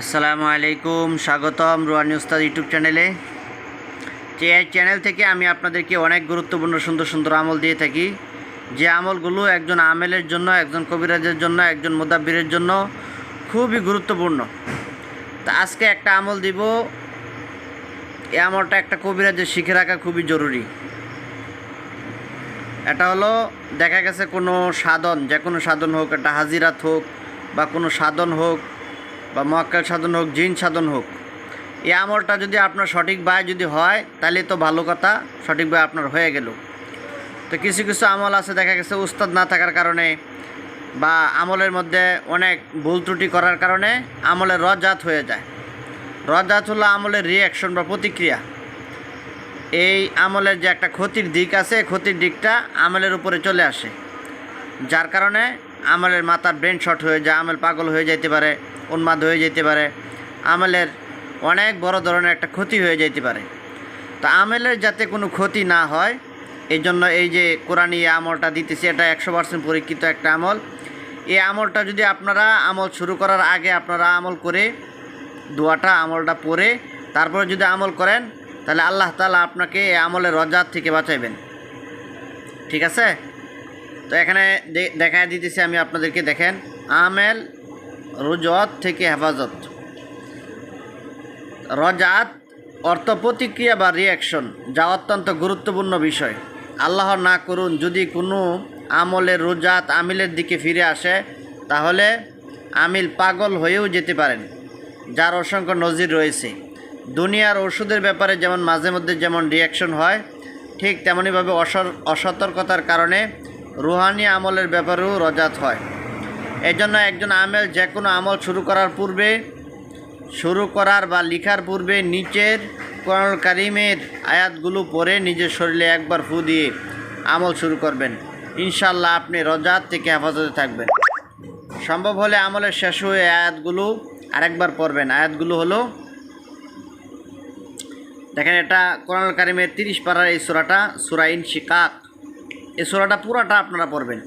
আসসালামু আলাইকুম, স্বাগতম রুয়ানি উস্তাদ ইউটিউব চ্যানেলে। যে এই চ্যানেল থেকে আমি আপনাদেরকে অনেক গুরুত্বপূর্ণ সুন্দর সুন্দর আমল দিয়ে থাকি। যে আমলগুলো একজন আমেলের জন্য, একজন কবিরাজের জন্য, একজন মোদাব্বিরের জন্য খুবই গুরুত্বপূর্ণ। তা আজকে একটা আমল দিব। এই আমলটা একটা কবিরাজের শিখে রাখা খুবই জরুরি। এটা হলো, দেখা গেছে কোনো সাধন, যে কোনো সাধন হোক, একটা হাজিরাত হোক বা কোনো সাধন হোক বা মক্কাল সাধন হোক, জিন সাধন হোক, এই আমলটা যদি আপনার সঠিক বায় যদি হয়, তাহলে তো ভালো কথা, সঠিক বায় আপনার হয়ে গেল। তো কিছু কিছু আমল আছে, দেখা গেছে উস্তাদ না থাকার কারণে বা আমলের মধ্যে অনেক ভুল ত্রুটি করার কারণে আমলের রজাত হয়ে যায়। রজাত হলো আমলের রিয়াকশন বা প্রতিক্রিয়া। এই আমলের যে একটা ক্ষতির দিক আছে ক্ষতির দিকটা আমলের উপরে চলে আসে। যার কারণে আমলের মাথার ব্রেন শর্ট হয়ে যায়, আমল পাগল হয়ে যেতে পারে। উন্মাদ হয়ে যেতে পারে। আমলের অনেক বড় ধরনের একটা ক্ষতি হয়ে যেতে পারে। তো আমলের যাতে কোনো ক্ষতি না হয় এই জন্য এই যে কোরআনি এই আমলটা দিতেছি, এটা একশো পার্সেন্ট পরীক্ষিত একটা আমল। এই আমলটা যদি আপনারা আমল শুরু করার আগে আপনারা আমল করে, দোয়াটা, আমলটা পরে তারপরে যদি আমল করেন, তাহলে আল্লাহ তালা আপনাকে এই আমলের রজার থেকে বাঁচাইবেন। ঠিক আছে? তো এখানে দে- দেখায় দিতেছি আমি আপনাদেরকে, দেখেন। আমেল রুজত থেকে হেফাজত। রজাত অর্থ প্রতিক্রিয়া বা রিয়াকশন যা অত্যন্ত গুরুত্বপূর্ণ বিষয়। আল্লাহ না করুন, যদি কোনো আমলের রোজাত আমিলের দিকে ফিরে আসে, তাহলে আমিল পাগল হয়েও যেতে পারেন, যার অসংখ্য নজির রয়েছে। দুনিয়ার ওষুধের ব্যাপারে যেমন মাঝে মধ্যে যেমন রিয়াকশন হয়, ঠিক তেমনইভাবে অসর- অসতর্কতার কারণে রুহানি আমলের ব্যাপারেও রজাত হয়। এই জন্য একজন আমেল যে কোনো আমল শুরু করার পূর্বে, শুরু করার বা লিখার পূর্বে নিচের কোরআন কারিমের আয়াতগুলো পড়ে নিজের শরীরে একবার ফু দিয়ে আমল শুরু করবেন। ইনশাল্লাহ আপনি রজাত থেকে হেফাজতে থাকবেন। সম্ভব হলে আমলের শেষ হয়ে আয়াতগুলো আরেকবার পড়বেন। আয়াতগুলো হলো, দেখেন এটা কোরআন কারিমের তিরিশ পাড়ার এই সুরাটা সুরাইন শিকাক এই সুরাটা পুরাটা আপনারা পড়বেন।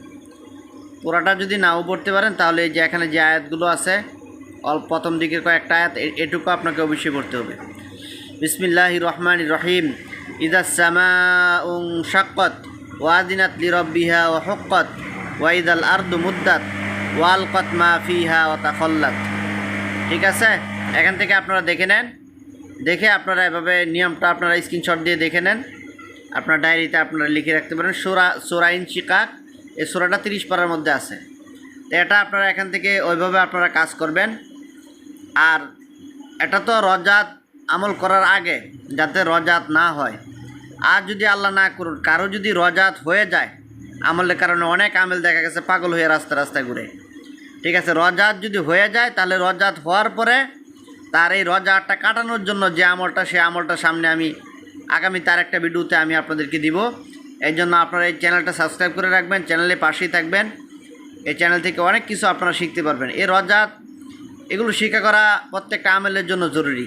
পুরাটা যদি নাও পড়তে পারেন, তাহলে এই যে এখানে যে আয়াতগুলো আছে অল্প প্রথম দিকের কয়েকটা আয়াত এটুকু আপনাকে অবশ্যই পড়তে হবে। বিসমিল্লাহ রহমান রহিম। ইদাসমা উং শাক্কত ওয়াদিনাত লিরব্বিহা ও হক্কত ওয়াইদাল আর্দু মুদ্দাত, ওয়ালকত মা ফিহা ও তাখল্লাত। ঠিক আছে? এখান থেকে আপনারা দেখে নেন। দেখে আপনারা এভাবে নিয়মটা আপনারা স্ক্রিনশট দিয়ে দেখে নেন। আপনার ডায়েরিতে আপনারা লিখে রাখতে পারেন। সোরা সোরাইন শিকাক এই সোরাটা তিরিশ পারার মধ্যে আছে। তো এটা আপনারা এখান থেকে ওইভাবে আপনারা কাজ করবেন। আর এটা তো রজাত আমল করার আগে যাতে রজাত না হয়। আর যদি আল্লাহ না করুন, কারও যদি রজাত হয়ে যায়, আমলের কারণে অনেক আমেল দেখা গেছে পাগল হয়ে রাস্তা রাস্তায় ঘুরে। ঠিক আছে, রজাত যদি হয়ে যায়, তাহলে রজাত হওয়ার পরে তার এই রজাতটা কাটানোর জন্য যে আমলটা, সে আমলটা সামনে আমি আগামী তার একটা ভিডিওতে আমি আপনাদেরকে দিব। এই জন্য আপনারা এই চ্যানেলটা সাবস্ক্রাইব করে রাখবেন চ্যানেলে পাশেই থাকবেন। এই চ্যানেল থেকে অনেক কিছু আপনারা শিখতে পারবেন। এই রজাত, এগুলো শিক্ষা করা প্রত্যেকটা আমেলের জন্য জরুরি।